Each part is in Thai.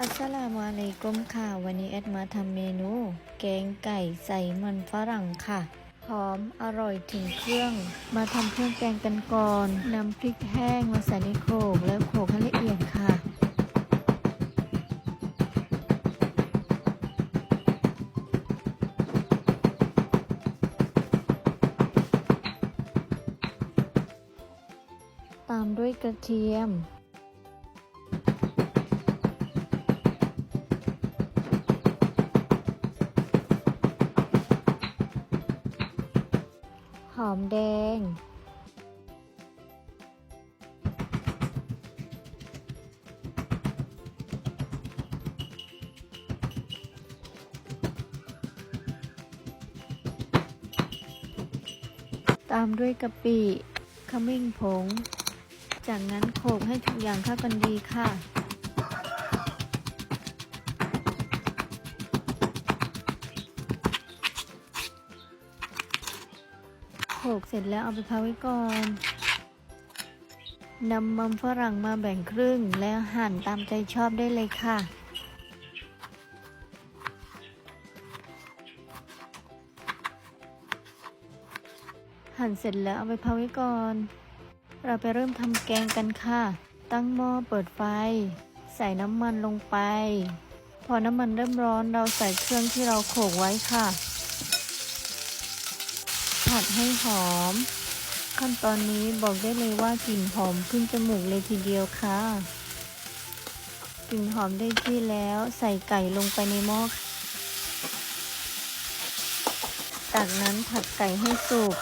อัสสลามุอะลัยกุมค่ะ วันนี้แอดมาทำเมนู แกงไก่ใส่มันฝรั่งค่ะ หอมอร่อยถึงเครื่อง มาทำเครื่องแกงกันก่อนนำพริกแห้งมาใส่ในโขลกแล้วโขลกให้ละเอียดค่ะ ตามด้วยกระเทียม อมแดง ตามด้วยกะปิขมิ้นผง จากนั้นโขลกให้ทุกอย่างเข้ากันดีค่ะ กเสร็จแล้วเอาไปพักไว้ก่อนนำมันฝรั่งมาแบ่งครึ่งแล้วหั่นตามใจชอบได้เลยค่ะ หั่นเสร็จแล้วเอาไปพักไว้ก่อน เราไปเริ่มทำแกงกันค่ะ ตั้งหม้อเปิดไฟ ใส่น้ำมันลงไป พอน้ำมันเริ่มร้อนเราใส่เครื่องที่เราโขกไว้ค่ะ ผัดให้หอม ขั้นตอนนี้บอกได้เลยว่ากลิ่นหอมขึ้นจมูกเลยทีเดียวค่ะ กลิ่นหอมได้ที่แล้วใส่ไก่ลงไปในหม้อจากนั้นผัดไก่ให้สุก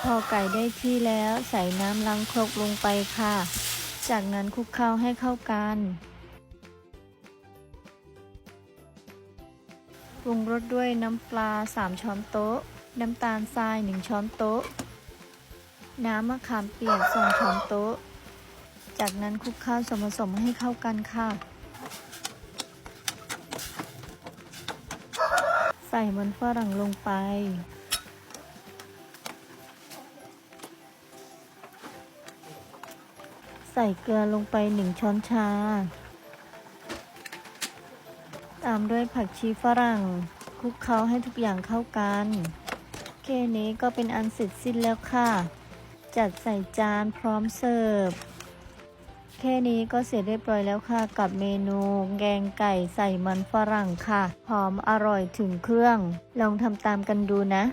พอไก่ได้ที่แล้วใส่น้ำล้างครกลงไปค่ะ จากนั้นคลุกเคล้าให้เข้ากัน ปรุงรสด้วยน้ำปลา 3 ช้อนโต๊ะ น้ำตาลทราย 1 ช้อนโต๊ะ น้ำมะขามเปียก 2 ช้อนโต๊ะ จากนั้นคลุกเคล้าส่วนผสมให้เข้ากันค่ะ ใส่มันฝรั่งลงไป ใส่เกลือลงไป 1 ช้อนชา ตามด้วยผักชีฝรั่งคลุกเคล้าให้ทุกอย่างเข้ากัน แค่นี้ก็เป็นอันเสร็จสิ้นแล้วค่ะ จัดใส่จานพร้อมเสิร์ฟ แค่นี้ก็เสร็จเรียบร้อยแล้วค่ะ กับเมนูแกงไก่ใส่มันฝรั่งค่ะ หอมอร่อยถึงเครื่อง ลองทำตามกันดูนะ